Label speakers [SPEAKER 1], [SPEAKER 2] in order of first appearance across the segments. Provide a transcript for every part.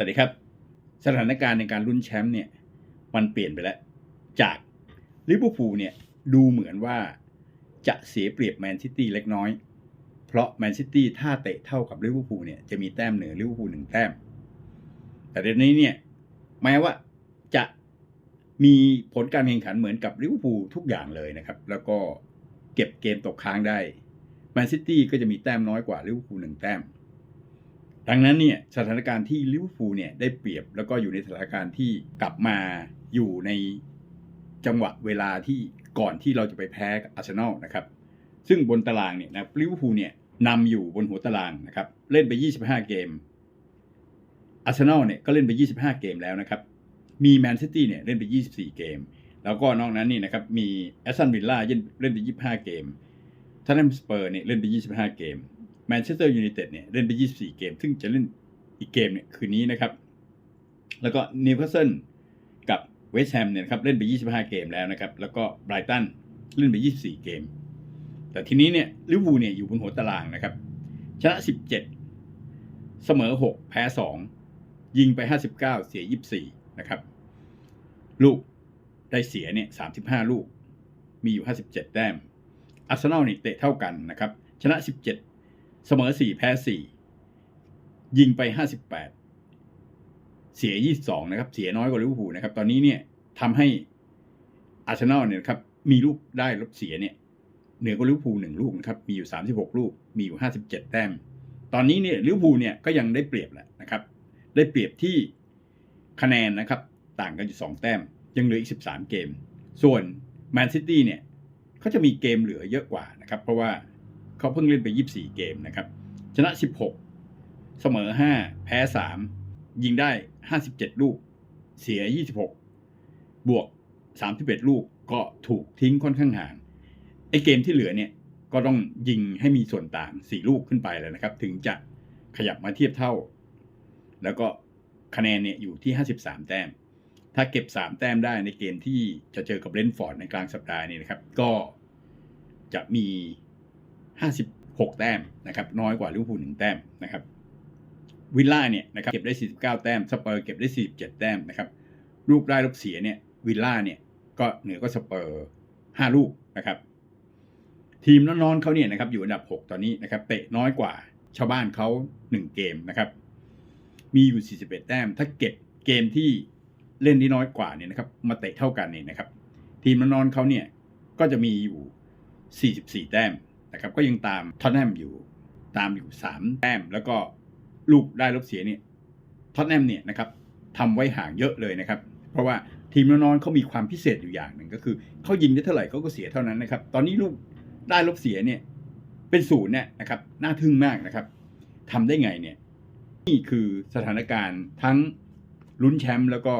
[SPEAKER 1] สวัสดีครับ สถานการณ์ในการลุ้นแชมป์เนี่ย มันเปลี่ยนไปแล้ว จากลิเวอร์พูลเนี่ยดูเหมือนว่าจะเสียเปรียบแมนซิตี้เล็กน้อย เพราะแมนซิตี้ถ้าเตะเท่ากับลิเวอร์พูลเนี่ยจะมีแต้มเหนือลิเวอร์พูลหนึ่งแต้ม แต่เดี๋ยวนี้เนี่ยแม้ว่าจะมีผลการแข่งขันเหมือนกับลิเวอร์พูลทุกอย่างเลยนะครับ แล้วก็เก็บเกมตกค้างได้แมนซิตี้ก็จะมีแต้มน้อยกว่าลิเวอร์พูลหนึ่งแต้ม ดังนั้นเนี่ยสถานการณ์ที่ลิเวอร์พูลเนี่ยได้เปรียบแล้วก็อยู่ในสถานการณ์ที่กลับมาอยู่ในจังหวะเวลาที่ก่อนที่เราจะไปแพ้อาร์เซนอลนะครับ ซึ่งบนตารางเนี่ยนะลิเวอร์พูลเนี่ยนำอยู่บนหัวตารางนะครับ เล่นไป 25 เกมอาร์เซนอลเนี่ยก็เล่นไป 25 เกมแล้วนะครับ มีแมนซิตี้เนี่ยเล่นไป 24 เกม แล้วก็นอกนั้นนี่นะครับมีแอสตันวิลล่าเล่นไป 25 เกมทันแนมสเปอร์เนี่ยเล่นไป 25 เกม แมนเชสเตอร์ยูไนเต็ดเนี่ยเล่นไป 24 เกม ซึ่งจะเล่นอีกเกมเนี่ยคืนนี้นะครับ แล้วก็นิวคาสเซิลกับเวสต์แฮมเนี่ยครับเล่นไป 25 เกมแล้วนะครับ แล้วก็ไบรตันเล่นไป 24 เกม แต่ทีนี้เนี่ยลิเวอร์พูลเนี่ยอยู่บนหัวตารางนะครับ ชนะ 17 เสมอ 6 แพ้ 2 ยิงไป 59 เสีย 24 นะครับ ลูกได้เสียเนี่ย35 ลูก มีอยู่ 57 แต้มอาร์เซนอลนี่เตะเท่ากันนะครับ ชนะ 17 เสมอ 4 แพ้ 4 ยิงไป 58 เสีย 22 นะครับ เสียน้อยกว่าลิเวอร์พูลนะครับ ตอนนี้เนี่ยทำให้อาร์เซนอลเนี่ยครับมีลูกได้ลบเสียเนี่ยเหนือกว่าลิเวอร์พูลหนึ่งลูกนะครับ มีอยู่ 36 ลูก มีอยู่ 57 แต้ม ตอนนี้เนี่ยลิเวอร์พูลเนี่ยก็ยังได้เปรียบแหละนะครับ ได้เปรียบที่คะแนนนะครับ ต่างกันอยู่ 2 แต้ม ยังเหลืออีก 13 เกม ส่วนแมนซิตี้เนี่ยเขาจะมีเกมเหลือเยอะกว่านะครับ เพราะว่า เขาเพิ่งเล่นไป 24 เกมนะครับ ชนะ 16 เสมอ 5 แพ้ 3 ยิงได้ 57 ลูก เสีย 26 บวก 31 ลูกก็ถูกทิ้งค่อนข้างห่าง ไอเกมที่เหลือเนี่ยก็ต้องยิงให้มีส่วนต่าง 4 ลูกขึ้นไปแล้วนะครับ ถึงจะขยับมาเทียบเท่า แล้วก็คะแนนเนี่ยอยู่ที่ 53 แต้ม ถ้าเก็บ 3 แต้มได้ในเกมที่จะเจอกับเลนฟอร์ดในกลางสัปดาห์นี้นะครับ ก็จะมี 56 แต้มนะครับน้อยกว่าลิเวอร์พูล1แต้มนะครับวิลล่าเนี่ยนะครับเก็บได้ 49 แต้มสเปอร์เก็บได้ 47 แต้มนะครับลูกได้ลูกเสียเนี่ยวิลล่าเนี่ยก็เหนือก็สเปอร์5ลูกนะครับทีมน้องๆเขาเนี่ยนะครับอยู่อันดับ 6 ตอนนี้นะครับเตะน้อยกว่าชาวบ้านเขา 1 เกมนะครับมีอยู่ 41 แต้ม ถ้าเก็บเกมที่เล่นที่น้อยกว่าเนี่ยนะครับมาเตะเท่ากันเนี่ยนะครับ ทีมน้องๆเขาเนี่ยก็จะมีอยู่ 44 แต้ม นะครับก็ยังตามท็อตแนมอยู่ตามอยู่3แต้มแล้วก็ลูกได้ลบเสียเนี่ยท็อตแนมเนี่ยนะครับทำไว้ห่างเยอะเลยนะครับ เพราะว่าทีมน้องเขามีความพิเศษอยู่อย่างหนึ่งก็คือเขายิงได้เท่าไหร่เขาก็เสียเท่านั้นนะครับ ตอนนี้ลูกได้ลบเสียเนี่ยเป็นศูนย์เนี่ยนะครับน่าทึ่งมากนะครับทำได้ไงเนี่ยนี่คือสถานการณ์ทั้งลุ้นแชมป์แล้วก็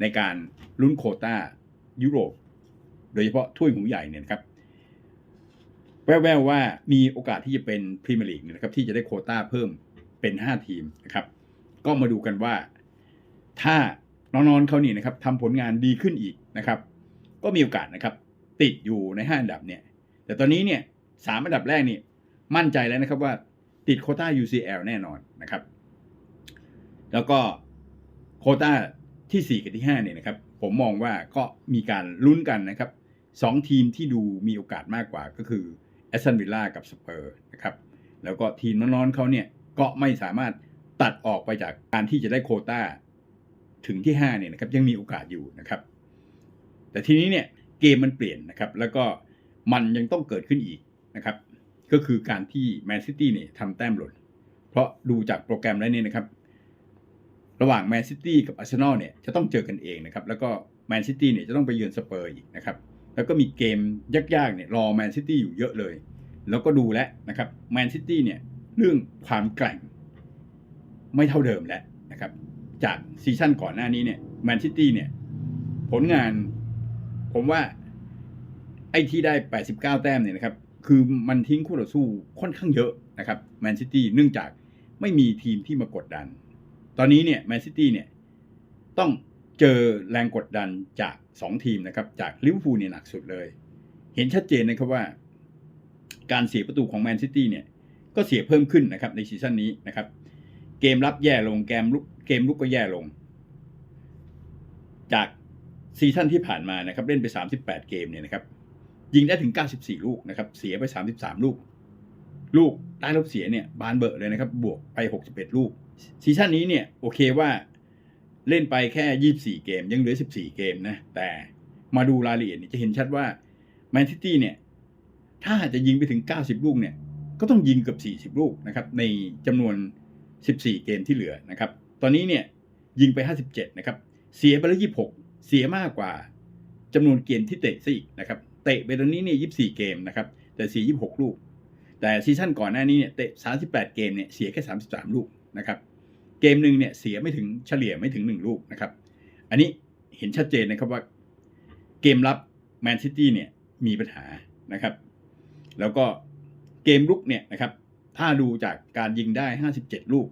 [SPEAKER 1] ในการลุ้นโคต้ายุโรป โดยเฉพาะถ้วยหูใหญ่เนี่ยนะครับ แว่วๆว่ามีโอกาสที่จะเป็นพรีเมียร์ลีกเนี่ยนะครับที่จะได้โคต้าเพิ่มเป็น 5 ทีมนะครับ ก็มาดูกันว่า ถ้าน้องๆเขานี่นะครับทำผลงานดีขึ้นอีกนะครับ ก็มีโอกาสนะครับ ติดอยู่ใน 5 อันดับเนี่ย แต่ตอนนี้เนี่ยสามอันดับแรกนี่มั่นใจแล้วนะครับว่าติดโคต้า UCL แน่นอนนะครับ แล้วก็โคต้าที่ 4 กับที่5เนี่ยนะครับ ผมมองว่าก็มีการลุ้นกันนะครับสองทีมที่ดูมีโอกาสมากกว่าก็คือ แอสตันวิลล่ากับสเปอร์นะครับแล้วก็ทีมน้องๆเขาเนี่ยก็ไม่สามารถตัดออกไปจากการที่จะได้โคต้าถึงที่5เนี่ยนะครับยังมีโอกาสอยู่นะครับ แต่ทีนี้เนี่ยเกมมันเปลี่ยนนะครับ แล้วก็มันยังต้องเกิดขึ้นอีกนะครับ ก็คือการที่แมนซิตี้เนี่ยทำแต้มหล่น เพราะดูจากโปรแกรมแล้วเนี่ยนะครับ ระหว่างแมนซิตี้กับอาร์เซนอลเนี่ยจะต้องเจอกันเองนะครับ แล้วก็แมนซิตี้เนี่ยจะต้องไปเยือนสเปอร์อีกนะครับ แล้วก็มีเกมยากๆเนี่ยรอแมนซิตี้อยู่เยอะเลย แล้วก็ดูแล้วนะครับแมนซิตี้เนี่ยเรื่องความแกร่งไม่เท่าเดิมแล้วนะครับจากซีซั่นก่อนหน้านี้เนี่ยแมนซิตี้เนี่ยผลงานผมว่าไอ้ที่ได้ 89 แต้มเนี่ยนะครับ คือมันทิ้งคู่ต่อสู้ค่อนข้างเยอะนะครับแมนซิตี้เนื่องจากไม่มีทีมที่มากดดัน ตอนนี้เนี่ยแมนซิตี้เนี่ยต้อง เจอแรงกดดันจาก 2 ทีมนะครับ จากลิเวอร์พูลเนี่ยหนักสุดเลย เห็นชัดเจนนะครับว่า การเสียประตูของแมนซิตี้เนี่ย ก็เสียเพิ่มขึ้นนะครับในซีซั่นนี้นะครับ เกมรับแย่ลงเกมลุกเกมลุกก็แย่ลง จากซีซั่นที่ผ่านมานะครับ เล่นไป 38 เกมเนี่ยนะครับยิงได้ถึง 94 ลูกนะครับ เสียไป 33 ลูก ลูกได้ลบเสียเนี่ยบานเบอร์เลยนะครับ บวกไป 61 ลูก ซีซั่นนี้เนี่ยโอเคว่า เล่นไปแค่ 24 เกม ยังเหลือ 14 เกมนะ แต่มาดูรายละเอียดเนี่จะเห็นชัดว่าแมนซิตี้เนี่ย ถ้าจะยิงไปถึง 90 ลูกเนี่ย ก็ต้องยิงเกือบ40 ลูกนะครับ ในจำนวน 14 เกมที่เหลือนะครับ ตอนนี้เนี่ยยิงไป 57 นะครับ เสียไปแล้ว26 เสียมากกว่าจำนวนเกมที่เตะซะอีกนะครับ เตะไปตอนนี้เนี่ย24 เกมนะครับ แต่เสีย 26 ลูก แต่ซีซั่นก่อนหน้านี้เนี่ยเตะ 38 เกมเนี่ยเสียแค่ 33 ลูกนะครับ เกมหนึ่งเนี่ยเสียไม่ถึงเฉลี่ยไม่ถึง1ลูกนะครับ อันนี้เห็นชัดเจนนะครับว่าเกมรับแมนซิตี้เนี่ยมีปัญหานะครับ แล้วก็เกมลุกเนี่ยนะครับถ้าดูจากการยิงได้ 57 ลูก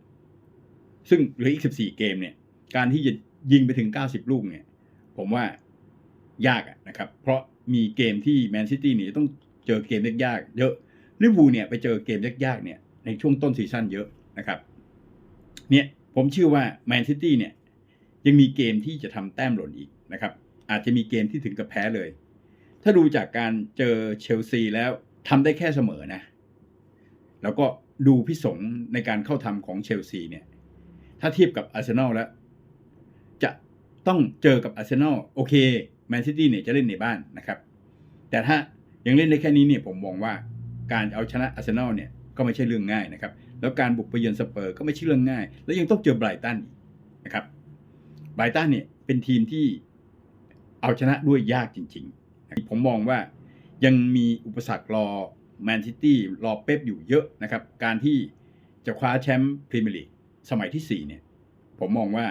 [SPEAKER 1] ซึ่งเหลืออีก 14 เกมเนี่ย การที่จะยิงไปถึง 90 ลูกเนี่ย ผมว่ายากนะครับ เพราะมีเกมที่แมนซิตี้เนี่ยต้องเจอเกมยากๆเยอะลิเวอร์พูลเนี่ยไปเจอเกมยากๆเนี่ยในช่วงต้นซีซั่นเยอะนะครับ เนี่ย ผมเชื่อว่าแมนซิตี้เนี่ยยังมีเกมที่จะทำแต้มหล่นอีกนะครับ อาจจะมีเกมที่ถึงกับแพ้เลย ถ้าดูจากการเจอเชลซีแล้วทำได้แค่เสมอนะ แล้วก็ดูพิสงในการเข้าทำของเชลซีเนี่ย ถ้าเทียบกับอาร์เซนอลแล้ว จะต้องเจอกับอาร์เซนอลโอเคแมนซิตี้เนี่ยจะเล่นในบ้านนะครับ แต่ถ้ายังเล่นได้แค่นี้เนี่ยผมมองว่าการเอาชนะอาร์เซนอลเนี่ยก็ไม่ใช่เรื่องง่ายนะครับ แล้วการบุกไปเยือนสเปอร์ก็ไม่ใช่เรื่องง่าย แล้วยังต้องเจอไบรตันนะครับไบรตันเนี่ยเป็นทีมที่เอาชนะด้วยยากจริงๆ ผมมองว่ายังมีอุปสรรครอแมนซิตี้รอเป๊ปอยู่เยอะนะครับ การที่จะคว้าแชมป์พรีเมียร์ลีกสมัยที่ 4 เนี่ย ผมมองว่า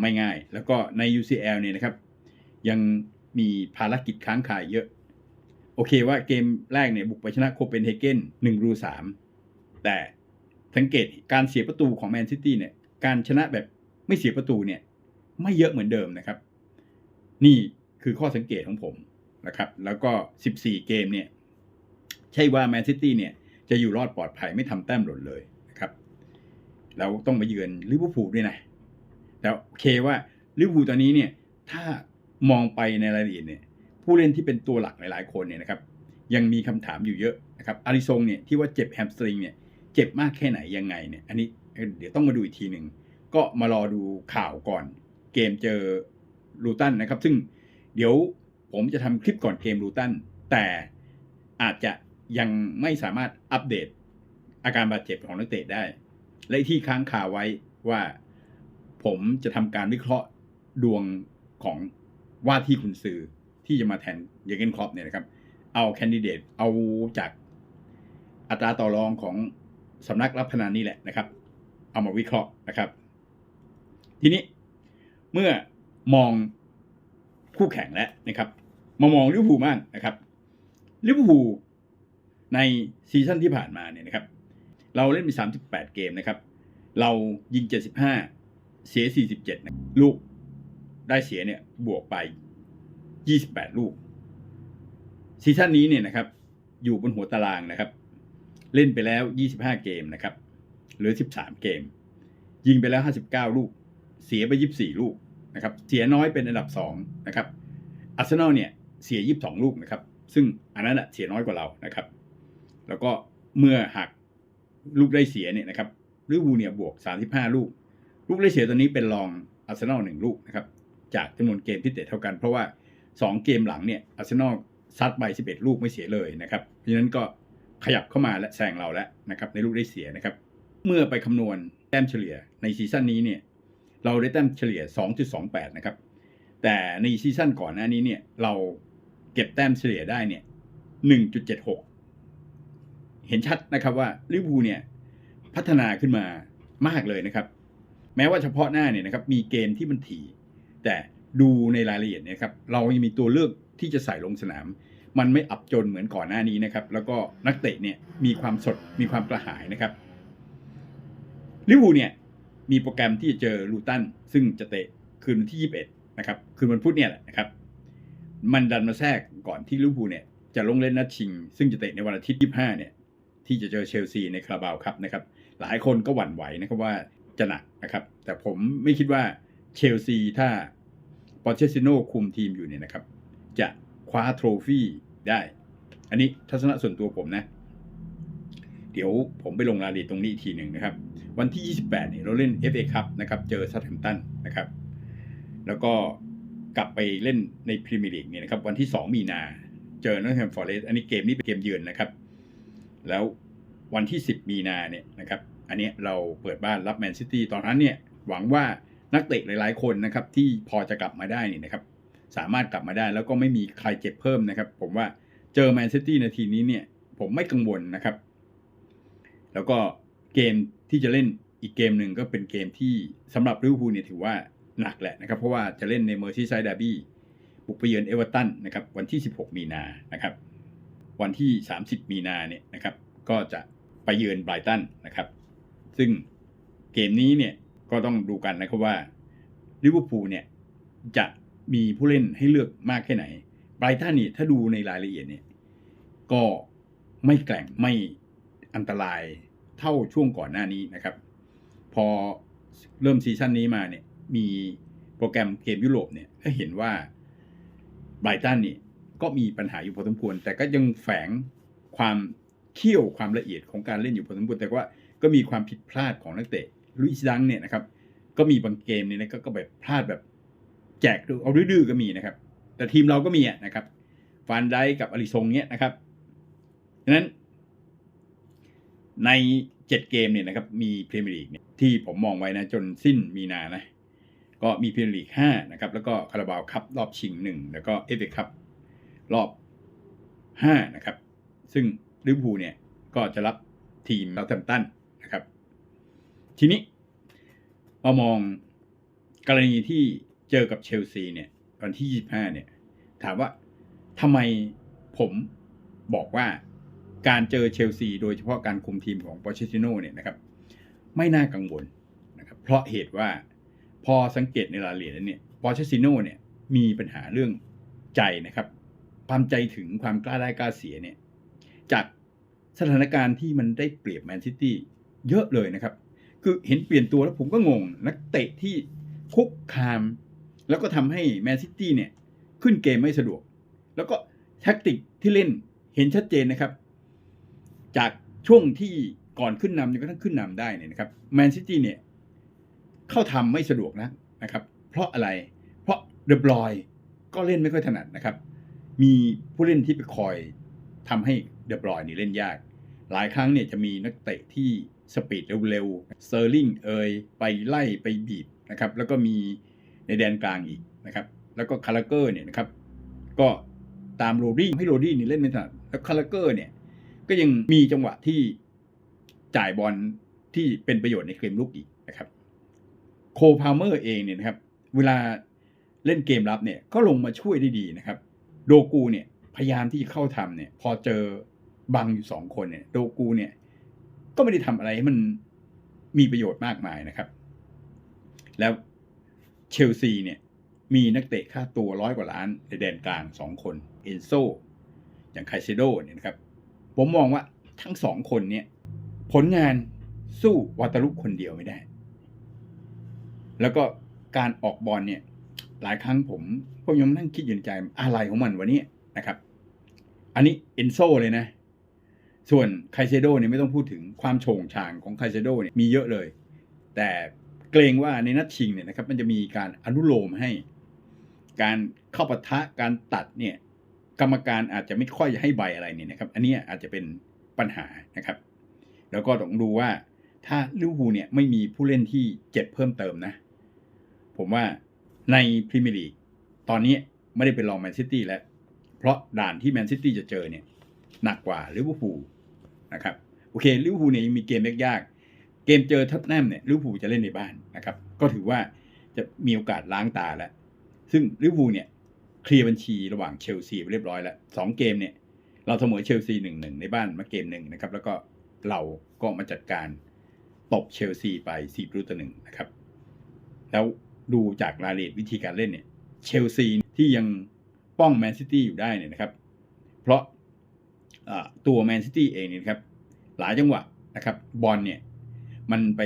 [SPEAKER 1] ไม่ง่าย แล้วก็ใน UCL เนี่ยนะครับ ยังมีภารกิจค้างคาเยอะ โอเคว่าเกมแรกเนี่ยบุกไปชนะโคเปนเฮเกน1รู3แต่ สังเกตการเสียประตูของแมนซิตี้เนี่ย การชนะแบบไม่เสียประตูเนี่ย ไม่เยอะเหมือนเดิมนะครับ นี่คือข้อสังเกตของผมนะครับ แล้วก็ 14 เกมเนี่ย ใช่ว่าแมนซิตี้เนี่ย จะอยู่รอดปลอดภัยไม่ทำแต้มหล่นเลยนะครับ แล้วต้องมาเยือนลิเวอร์พูลด้วยนะแต่โอเคว่าลิเวอร์พูลตอนนี้เนี่ย ถ้ามองไปในรายละเอียดเนี่ย ผู้เล่นที่เป็นตัวหลักหลาย ๆ คนเนี่ยนะครับ ยังมีคำถามอยู่เยอะนะครับอาริซงเนี่ยที่ว่าเจ็บแฮมสตริงเนี่ย เจ็บมากแค่ไหนยังไงเนี่ย อันนี้เดี๋ยวต้องมาดูอีกทีหนึ่ง ก็มารอดูข่าวก่อน เกมเจอลูตันนะครับ ซึ่งเดี๋ยวผมจะทำคลิปก่อนเกมลูตัน แต่อาจจะยังไม่สามารถอัปเดตอาการบาดเจ็บของนักเตะได้ และที่ค้างคาไว้ว่าผมจะทำการวิเคราะห์ดวงของว่าที่คุณซือที่จะมาแทนเยเกนครอปเนี่ยนะครับ เอาแคนดิเดตเอาจากอัตราต่อรองของ สำนักรับพนันนี่แหละนะครับ เอามาวิเคราะห์นะครับ ทีนี้เมื่อมองคู่แข่งแล้วนะครับ มามองลิเวอร์พูลบ้างนะครับลิเวอร์พูลในซีซั่นที่ผ่านมาเนี่ยนะครับ เราเล่นไป38 เกมนะครับ เรายิง 75 เสีย 47นะลูกได้เสียเนี่ยบวกไป 28 ลูกซีซั่นนี้เนี่ยนะครับ อยู่บนหัวตารางนะครับ เล่นไปแล้ว 25 เกมนะครับเหลือ 13 เกม ยิงไปแล้ว 59 ลูก เสียไป 24 ลูกนะครับ เสียน้อยเป็นอันดับ2นะครับอาร์เซนอลเนี่ยเสีย 22 ลูกนะครับ ซึ่งอันนั้นอะเสียน้อยกว่าเรานะครับ แล้วก็เมื่อหักลูกได้เสียเนี่ยนะครับลิเวอร์พูลเนี่ยบวก 35 ลูก ลูกได้เสียตัวนี้เป็นรองอาร์เซนอลหนึ่งลูกนะครับ จากจำนวนเกมที่เตะเท่ากัน เพราะว่า 2 เกมหลังเนี่ยอาร์เซนอลซัดไป 11 ลูกไม่เสียเลยนะครับ เพราะฉะนั้นก็ ขยับเข้ามาและแซงเราแล้วนะครับในลูกได้เสียนะครับ เมื่อไปคำนวณแต้มเฉลี่ยในซีซั่นนี้เนี่ยเราได้แต้มเฉลี่ย 2.28 นะครับ แต่ในซีซั่นก่อนหน้านี้เนี่ยเราเก็บแต้มเฉลี่ยได้เนี่ย 1.76 เห็นชัดนะครับว่าลิเวอร์พูลเนี่ยพัฒนาขึ้นมามากเลยนะครับ แม้ว่าเฉพาะหน้าเนี่ยนะครับมีเกมที่มันถี่ แต่ดูในรายละเอียดนะครับ เรายังมีตัวเลือกที่จะใส่ลงสนาม มันไม่อับจนเหมือนก่อนหน้านี้นะครับ แล้วก็นักเตะเนี่ยมีความสดมีความกระหายนะครับลิเวอร์พูลเนี่ยมีโปรแกรมที่จะเจอลูตันซึ่งจะเตะคืนวันที่ 21 นะครับ คืนวันพุธเนี่ยแหละนะครับ มันดันมาแทรกก่อนที่ลิเวอร์พูลเนี่ยจะลงเล่นนัดชิง ซึ่งจะเตะในวันอาทิตย์25เนี่ยที่จะเจอเชลซีในคาราบาวครับนะครับ หลายคนก็หวั่นไหวนะครับว่าจะหนักนะครับ แต่ผมไม่คิดว่าเชลซีถ้าปอเชซิโนคุมทีมอยู่เนี่ยนะครับ จะคว้าโทรฟี่ ได้ อันนี้ทัศนะส่วนตัวผมนะ เดี๋ยวผมไปลงรายละเอียดตรงนี้อีกทีหนึ่งนะครับ วันที่ 28เนี่ยเราเล่น FA คัพนะครับ เจอซัตแฮมตันนะครับ แล้วก็กลับไปเล่นในพรีเมียร์ลีกเนี่ยนะครับ วันที่ 2 มีนาเจอนอตแฮมฟอร์เรสอันนี้เกมนี้เป็นเกมเยือนนะครับ แล้ววันที่ 10 มีนาเนี่ยนะครับ อันนี้เราเปิดบ้านรับแมนซิตี้ตอนนั้นเนี่ยหวังว่านักเตะหลายๆ คนนะครับที่พอจะกลับมาได้นี่นะครับ สามารถกลับมาได้ แล้วก็ไม่มีใครเจ็บเพิ่มนะครับ ผมว่าเจอแมนซิตี้นาทีนี้เนี่ย ผมไม่กังวลนะครับ แล้วก็เกมที่จะเล่นอีกเกมหนึ่งก็เป็นเกมที่สำหรับลิเวอร์พูลเนี่ยถือว่าหนักแหละนะครับ เพราะว่าจะเล่นในเมอร์ซีไซด์ดาร์บี้บุกไปเยือนเอเวอร์ตันนะครับ วันที่ 16 มีนานะครับ วันที่ 30 มีนาเนี่ยนะครับ ก็จะไปเยือนไบรตันนะครับ ซึ่งเกมนี้เนี่ยก็ต้องดูกันนะครับว่าลิเวอร์พูลเนี่ยจะ มีผู้เล่นให้เลือกมากแค่ไหนไบรตันเนี่ยถ้าดูในรายละเอียดเนี่ยก็ไม่แกร่งไม่อันตรายเท่าช่วงก่อนหน้านี้นะครับ พอเริ่มซีซั่นนี้มาเนี่ยมีโปรแกรมเกมยุโรปเนี่ยก็เห็นว่าไบรตันนี่ก็มีปัญหาอยู่พอสมควร แต่ก็ยังแฝงความเขี้ยวความละเอียดของการเล่นอยู่พอสมควรแต่ว่าก็มีความผิดพลาดของนักเตะลุยส์ดังเนี่ยนะครับก็มีบางเกมเนี่ยนะก็ก็แบบพลาดแบบ แจกเอาดื้อๆก็มีนะครับ แต่ทีมเราก็มีนะครับฟานไดกับอลิซงเนี่ยนะครับฉะนั้น ในเจ็ดเกมเนี่ยนะครับ มีพรีเมียร์ลีกเนี่ยที่ผมมองไว้นะ จนสิ้นมีนานะ ก็มีพรีเมียร์ลีกห้านะครับ แล้วก็คาราบาวคัพรอบชิงหนึ่งแล้วก็เอฟเอคัพรอบห้านะครับ ซึ่งลิเวอร์พูลเนี่ยก็จะรับทีมเ o าแ h มตันนะครับ ทีนี้มามองกรณีที่ เจอกับเชลซีเนี่ยวันที่25เนี่ย ถามว่าทำไมผมบอกว่าการเจอเชลซีโดยเฉพาะการคุมทีมของปอเชติโนเนี่ยนะครับ ไม่น่ากังวลนะครับเพราะเหตุว่าพอสังเกตในรายละเอียดแล้วเนี่ยปอเชติโนเนี่ยมีปัญหาเรื่องใจนะครับ ความใจถึงความกล้าได้กล้าเสียเนี่ยจากสถานการณ์ที่มันได้เปรียบแมนซิตี้เยอะเลยนะครับ คือเห็นเปลี่ยนตัวแล้วผมก็งง นักเตะที่คุกคาม แล้วก็ทำให้แมนซิตี้เนี่ยขึ้นเกมไม่สะดวก แล้วก็แท็กติกที่เล่นเห็นชัดเจนนะครับ จากช่วงที่ก่อนขึ้นนำจนกระทั่งขึ้นนำได้เนี่ยนะครับแมนซิตี้เนี่ยเข้าทำไม่สะดวกนะนะครับ เพราะอะไรเพราะเดบรอยก็เล่นไม่ค่อยถนัดนะครับ มีผู้เล่นที่ไปคอยทำให้เดบรอยนี่เล่นยาก หลายครั้งเนี่ยจะมีนักเตะที่สปีดเร็วๆเซอร์ลิงเอยไปไล่ไปบีบนะครับ แล้วก็มี ในแดนกลางอีกนะครับ แล้วก็คาราเกอร์เนี่ยนะครับ ก็ตามโรดี้ให้โรดี้นี่เล่นไม่ถนัดแล้วคาราเกอร์เนี่ย ก็ยังมีจังหวะที่จ่ายบอลที่เป็นประโยชน์ในเกมลุกอีกนะครับโคพาเมอร์เองเนี่ยนะครับ เวลาเล่นเกมรับเนี่ยก็ลงมาช่วยได้ดีนะครับ โดกูเนี่ยพยายามที่จะเข้าทำเนี่ย พอเจอบังอยู่สองคนเนี่ย โดกูเนี่ย ก็ไม่ได้ทำอะไรให้มันมีประโยชน์มากมายนะครับ แล้ว เชลซีเนี่ยมีนักเตะค่าตัวร้อยกว่าล้านในแดนกลางสองคน เอนโซ อย่างไคเซโดเนี่ยนะครับ ผมมองว่าทั้งสองคนเนี่ยผลงานสู้วาตาลุคนเดียวไม่ได้ แล้วก็การออกบอลเนี่ย หลายครั้งผมผมยังนั่งคิดอยู่ในใจอะไรของมันวะเนี่ยนะครับ อันนี้เอนโซเลยนะ ส่วนไคเซโดเนี่ยไม่ต้องพูดถึงความโฉงฉางของไคเซโดเนี่ยมีเยอะเลย แต่ กรงว่าในนัดชิงเนี่ยนะครับมันจะมีการอนุโลมให้ การเข้าปะทะการตัดเนี่ยกรรมการอาจจะไม่ค่อยให้ใบอะไรเนี่ยนะครับ อันนี้อาจจะเป็นปัญหานะครับ แล้วก็ต้องดูว่าถ้าลิเวอร์พูลเนี่ยไม่มีผู้เล่นที่เจ็บเพิ่มเติมนะ ผมว่าในพรีเมียร์ลีกตอนนี้ไม่ได้เป็นรองแมนซิตี้แล้ว เพราะด่านที่แมนซิตี้จะเจอเนี่ยหนักกว่าลิเวอร์พูลนะครับ โอเคลิเวอร์พูลเนี่ยยังมีเกมยากๆ เกมเจอทัตแนมเนี่ยลิเวอร์พูลจะเล่นในบ้านนะครับ ก็ถือว่าจะมีโอกาสล้างตาแล้ว ซึ่งลิเวอร์พูลเนี่ยเคลียร์บัญชีระหว่างเชลซีไปเรียบร้อยแล้วสองเกมเนี่ยเราเสมอเชลซีหนึ่งหนึ่งในบ้านมาเกมหนึ่งนะครับ แล้วก็เราก็มาจัดการตบเชลซีไปสี่ประตูต่อหนึ่งนะครับ แล้วดูจากรายละเอียดวิธีการเล่นเนี่ยเชลซีที่ยังป้องแมนซิตี้อยู่ได้เนี่ยนะครับ เพราะตัวแมนซิตี้เองเนี่ยครับ หลายจังหวะนะครับบอลเนี่ย มันไป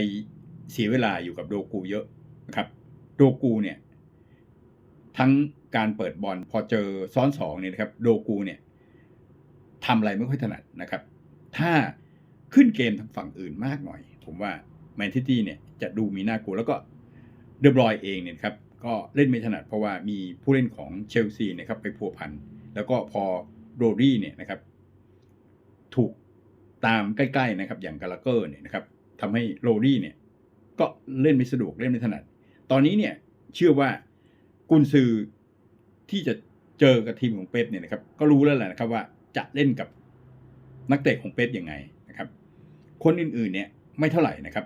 [SPEAKER 1] เสียเวลาอยู่กับโดกูเยอะนะครับ โดกูเนี่ย ทั้งการเปิดบอลพอเจอซ้อนสองเนี่ยนะครับโดกูเนี่ยทำอะไรไม่ค่อยถนัดนะครับ ถ้าขึ้นเกมทางฝั่งอื่นมากหน่อย ผมว่าแมนซิตี้เนี่ยจะดูมีน่ากลัวแล้วก็เดบรอยเองเนี่ยครับก็เล่นไม่ถนัดเพราะว่ามีผู้เล่นของเชลซีนะครับไปพัวพัน แล้วก็พอโรดี้เนี่ยนะครับ ถูกตามใกล้ ๆ นะครับ อย่างกาลาเกอร์เนี่ยนะครับ ทำให้โรดี้เนี่ย ก็เล่นไม่สะดวกเล่นไม่ถนัด ตอนนี้เนี่ยเชื่อว่ากุนซือที่จะเจอกับทีมของเป๊ปเนี่ยนะครับ ก็รู้แล้วแหละนะครับว่าจะเล่นกับนักเตะของเป๊ปยังไงนะครับ คนอื่นๆเนี่ยไม่เท่าไหร่นะครับ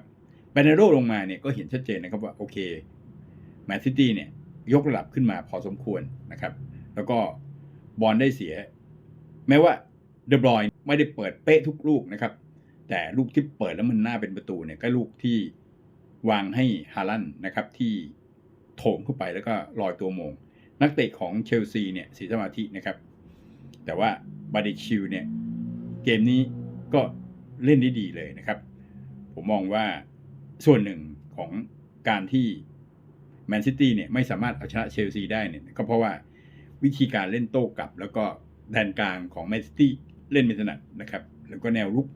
[SPEAKER 1] แบนเนโรลงมาเนี่ยก็เห็นชัดเจนนะครับว่าโอเคแมนซิตี้เนี่ยยกระดับขึ้นมาพอสมควรนะครับ แล้วก็บอลได้เสีย แม้ว่าเดบรอยไม่ได้เปิดเป๊ะทุกลูกนะครับ แต่ลูกที่เปิดแล้วมันหน่าเป็นประตูเนี่ยก็ลูกที่วางให้ฮาลันนะครับที่โถมเข้าไปแล้วก็ลอยตัวมง นักเตะของเชลซีเนี่ยสีสมาธินะครับ แต่ว่าบาดิชิลเนี่ยเกมนี้ก็เล่นได้ดีเลยนะครับ ผมมองว่าส่วนหนึ่งของการที่แมนซิตี้เนี่ยไม่สามารถเอาชนะเชลซีได้เนี่ยก็เพราะว่าวิธีการเล่นโต้กลับ แล้วก็แดนกลางของแมนซิตี้เล่นไม่ถนัดนะครับ แล้วก็แนวรุก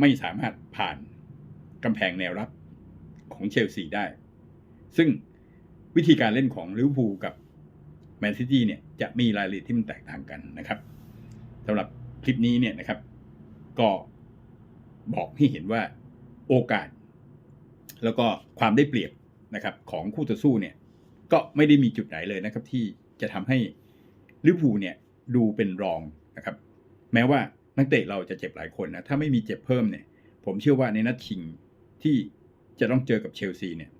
[SPEAKER 1] ไม่สามารถผ่านกำแพงแนวรับของเชลซีได้ ซึ่งวิธีการเล่นของลิเวอร์พูลกับแมนซิตี้เนี่ยจะมีรายละเอียดที่มันแตกต่างกันนะครับสำหรับคลิปนี้เนี่ยนะครับ ก็บอกให้เห็นว่าโอกาส แล้วก็ความได้เปรียบนะครับ ของคู่ต่อสู้เนี่ยก็ไม่ได้มีจุดไหนเลยนะครับ ที่จะทำให้ลิเวอร์พูลเนี่ยดูเป็นรองนะครับ แม้ว่า นักเตะเราจะเจ็บหลายคนนะ ถ้าไม่มีเจ็บเพิ่มเนี่ย ผมเชื่อว่าในนัดชิงที่จะต้องเจอกับเชลซีเนี่ย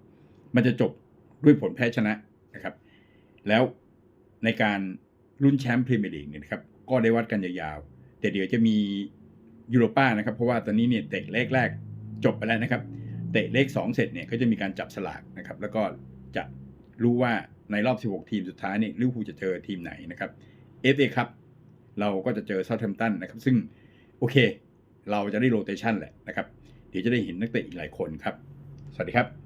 [SPEAKER 1] มันจะจบด้วยผลแพ้ชนะนะครับ แล้วในการลุ้นแชมป์พรีเมียร์ลีกเนี่ยนะครับก็ได้วัดกันยาวๆ แต่เดี๋ยวจะมียูโรป้านะครับ เพราะว่าตอนนี้เนี่ยเตะเลขแรกจบไปแล้วนะครับ เตะเลข 2 เสร็จเนี่ยก็จะมีการจับสลากนะครับ แล้วก็จะรู้ว่าในรอบ 16 ทีมสุดท้ายเนี่ยลิเวอร์พูลจะเจอทีมไหนนะครับ FA ครับ เราก็จะเจอเซาท์แฮมป์ตันนะครับ ซึ่งโอเค เราจะได้โรเตชันแหละนะครับ เดี๋ยวจะได้เห็นนักเตะอีกหลายคนครับ สวัสดีครับ